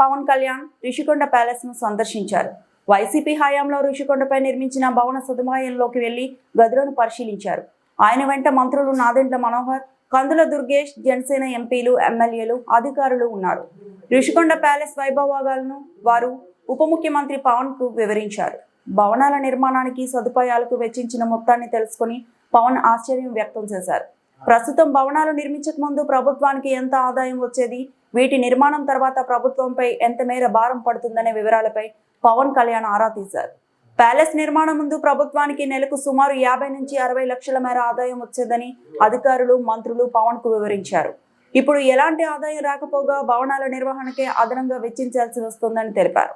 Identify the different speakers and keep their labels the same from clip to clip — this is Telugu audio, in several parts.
Speaker 1: పవన్ కళ్యాణ్ రిషికొండ ప్యాలెస్ను సందర్శించారు. వైసీపీ హయాంలో రిషికొండపై నిర్మించిన భవన సదుపాయంలోకి వెళ్ళి గదులను పరిశీలించారు. ఆయన వెంట మంత్రులు నాదెండ్ల మనోహర్ కందుల దుర్గేష్ జనసేన ఎంపీలు ఎమ్మెల్యేలు అధికారులు ఉన్నారు. రిషికొండ ప్యాలెస్ వైభవాలను వారు ఉప ముఖ్యమంత్రి పవన్కు వివరించారు. భవనాల నిర్మాణానికి సదుపాయాలకు వెచ్చించిన మొత్తాన్ని తెలుసుకుని పవన్ ఆశ్చర్యం వ్యక్తం చేశారు. ప్రస్తుతం భవనాలు నిర్మించక ముందు ప్రభుత్వానికి ఎంత ఆదాయం వచ్చేది? వీటి నిర్మాణం తర్వాత ప్రభుత్వంపై ఎంత మేర భారం పడుతుందనే వివరాలపై పవన్ కళ్యాణ్ ఆరా తీశారు. ప్యాలెస్ నిర్మాణం ముందు ప్రభుత్వానికి నెలకు సుమారు యాభై నుంచి అరవై లక్షల మేర ఆదాయం వచ్చేదని అధికారులు మంత్రులు పవన్కు వివరించారు. ఇప్పుడు ఎలాంటి ఆదాయం రాకపోగా భవనాల నిర్వహణకే అదనంగా వెచ్చించాల్సి వస్తుందని తెలిపారు.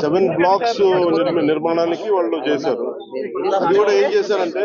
Speaker 2: సెవెన్ బ్లాక్స్ నిర్మాణానికి వాళ్ళు చేశారు. అది కూడా ఏం చేశారంటే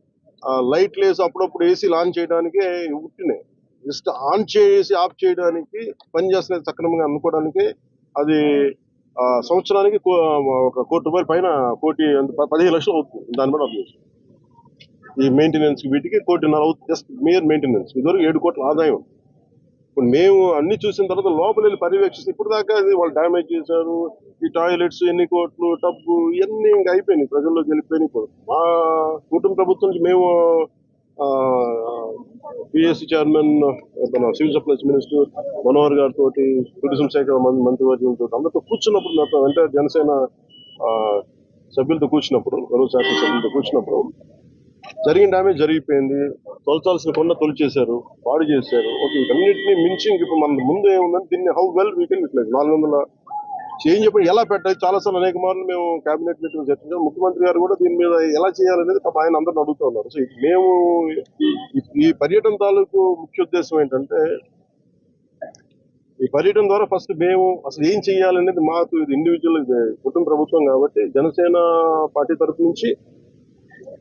Speaker 2: లైట్ లేసి అప్పుడప్పుడు ఏసీ ఆన్ చేయడానికి ఉట్టినాయి జస్ట్ ఆన్ చేసి ఆఫ్ చేయడానికి పని చేస్తున్నది సక్రమంగా అనుకోవడానికి అది ఆ, సంవత్సరానికి కో- ఒక కోటి రూపాయల పైన కోటి పదిహేను లక్షలు అవుతుంది. దాని మీద అర్థం ఈ మెయింటెనెన్స్ వీటికి కోటిన్నర అవుతుంది. జస్ట్ మేయర్ మెయింటెనెన్స్ ఇదివరకు ఏడు కోట్ల ఆదాయం. ఉంది ఇప్పుడు మేము అన్ని చూసిన తర్వాత లోపల వెళ్ళి పర్యవేక్షిస్తే ఇప్పుడు దాకా వాళ్ళు డ్యామేజ్ చేశారు. ఈ టాయిలెట్స్ ఎన్ని కోట్లు టబ్బు ఇవన్నీ ఇంకా అయిపోయినాయి. ప్రజల్లోకి వెళ్ళిపోయినాయి ఇప్పుడు. మా కుటుంబ ప్రభుత్వం నుంచి మేము పిఎస్సి చైర్మన్ మన సివిల్ సప్లైస్ మినిస్టర్ మనోహర్ గారితో టూరిజం శాఖ మం- మంత్రివర్గంతో అందరితో కూర్చున్నప్పుడు నాతో అంటే జనసేన ఆ, సభ్యులతో కూర్చున్నప్పుడు గౌరవ శాఖ సభ్యులతో కూర్చున్నప్పుడు జరిగిన డ్యామేజ్ జరిగిపోయింది. తొలచాల్సిన కొండ తొలిచేశారు. పాడు చేశారు. ఓకే వీటన్నిటిని మించి ఇప్పుడు మన ముందు ఏముందని దీన్ని how well we can utilize నాలుగు వందల చేంజ్ చెప్పి ఎలా పెట్టాలి? చాలాసార్లు అనేక మార్లు మేము కేబినెట్ మీటింగ్ చర్చించాం ముఖ్యమంత్రి గారు కూడా దీని మీద ఎలా చేయాలనేది తమ ఆయన అందరిని అడుగుతూ ఉన్నారు. సో ఇది మేము ఈ- ఈ పర్యటన తాలూకు ముఖ్య ఉద్దేశం ఏంటంటే ఈ పర్యటన ద్వారా ఫస్ట్ మేము అసలు ఏం చేయాలనేది మాకు ఇది ఇండివిజువల్ కుటుంబ ప్రభుత్వం కాబట్టి జనసేన పార్టీ తరఫు నుంచి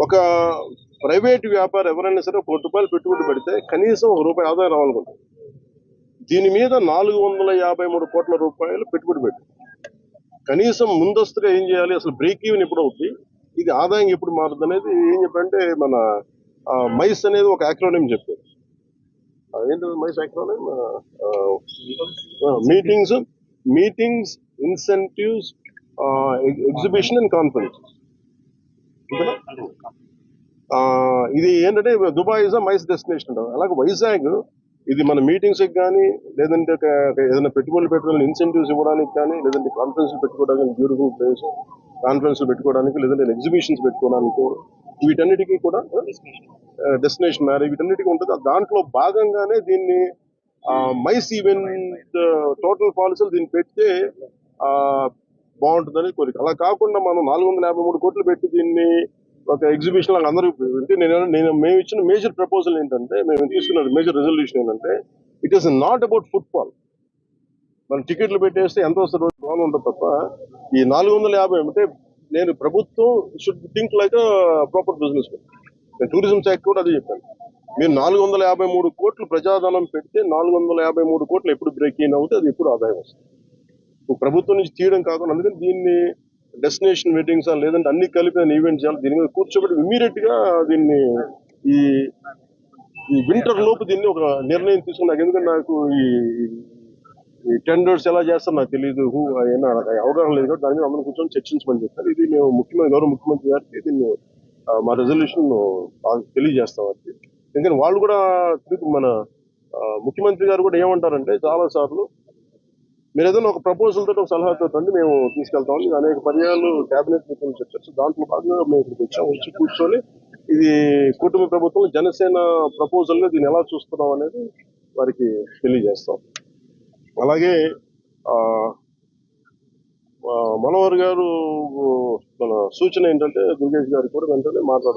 Speaker 2: ఒక ప్రైవేట్ వ్యాపారం ఎవరైనా సరే ఒక రూపాయలు పెట్టుబడి పెడితే కనీసం ఒక రూపాయి ఆదాయం రావాలనుకుంటారు దీని మీద నాలుగు వందల యాభై మూడు కోట్ల రూపాయలు పెట్టుబడి పెట్టి. కనీసం ముందస్తుగా ఏం చేయాలి? అసలు బ్రేక్ ఈవెన్ ఎప్పుడు అవుతుంది ఇది ఆదాయం ఎప్పుడు మారుతుంది అనేది ఏం చెప్పంటే మన మైస్ అనేది ఒక యాక్రోనియం చెప్పారు. ఆ, MICE acronym meetings meetings incentives exhibition and conference ఇది ఏంటంటే దుబాయ్ ఇస్ మైస్ డెస్టినేషన్ అలాగే వైజాగ్ ఇది మన మీటింగ్స్ కానీ లేదంటే ఏదైనా పెట్టుబడులు పెట్టుకోవాలని ఇన్సెంటివ్స్ ఇవ్వడానికి కానీ లేదంటే కాన్ఫరెన్స్ పెట్టుకోవడానికి బ్యూటిఫుల్ ప్లేస్ కాన్ఫరెన్స్ పెట్టుకోవడానికి లేదంటే ఎగ్జిబిషన్స్ పెట్టుకోవడానికి వీటన్నిటికీ కూడా డెస్టినేషన్ మ్యారేజ్ వీటన్నిటికీ ఉంటుంది. దాంట్లో భాగంగానే దీన్ని మైస్ ఈవెంట్ టోటల్ పాలసీలు దీన్ని పెడితే బాగుంటుందని కోరిక. అలా కాకుండా మనం నాలుగు వందల యాభై మూడు కోట్లు పెట్టి దీన్ని ఒక ఎగ్జిబిషన్ లాగా అందరూ నేను నేను మేము ఇచ్చిన మేజర్ ప్రపోజల్ ఏంటంటే మేము తీసుకున్న మేజర్ రెజల్యూషన్ ఏంటంటే it is not about football మనం టికెట్లు పెట్టేస్తే ఎంత వస్తుంది రోజు? బాగా ఉంటుంది తప్ప ఈ నాలుగు వందల యాభై అంటే నేను ప్రభుత్వం should think like proper business నేను టూరిజం శాఖ కూడా అదే చెప్పాను. మీరు నాలుగు వందల యాభై మూడు కోట్లు ప్రజాధనం పెడితే నాలుగు వందల యాభై మూడు కోట్లు ఎప్పుడు బ్రేక్ ఇన్ అవుతే అది ఎప్పుడు ఆదాయం వస్తుంది. ప్రభుత్వం నుంచి తీయడం కాకుండా అందుకని దీన్ని డెస్టినేషన్ మీటింగ్స్ లేదంటే అన్ని కలిపిన ఈవెంట్స్ చేయాలి దీని మీద కూర్చోబెట్టి ఇమీడియట్గా దీన్ని ఈ ఈ వింటర్ లోపు దీన్ని ఒక నిర్ణయం తీసుకుని నాకు ఎందుకంటే నాకు ఈ టెండర్స్ ఎలా చేస్తారో నాకు తెలియదు హూ అయినా నాకు అవగాహన లేదు కాబట్టి దాని మీద అందరం కూర్చొని చర్చించమని చెప్పారు. ఇది మేము ముఖ్యమంత్రి గౌరవ ముఖ్యమంత్రి గారికి దీన్ని మా రెజల్యూషన్ తెలియజేస్తాం అది. ఎందుకంటే వాళ్ళు కూడా మన ముఖ్యమంత్రి గారు కూడా ఏమంటారంటే చాలా సార్లు మీరు ఏదైనా ఒక ప్రపోజల్ తోటి ఒక సలహాతో రండి మేము తీసుకెళ్తాం. ఇది అనేక పర్యాలు కేబినెట్ మీటింగ్ చెప్పచ్చు. దాంట్లో భాగంగా మేము ఇక్కడికి వచ్చాం వచ్చి కూర్చొని ఇది కుటుంబ ప్రభుత్వం జనసేన ప్రపోజల్గా దీన్ని ఎలా చూస్తున్నాం అనేది వారికి తెలియజేస్తాం. అలాగే మనోహర్ గారు మన సూచన ఏంటంటే దుర్గేష్ గారు కూడా వెంటనే మాట్లాడుతున్నారు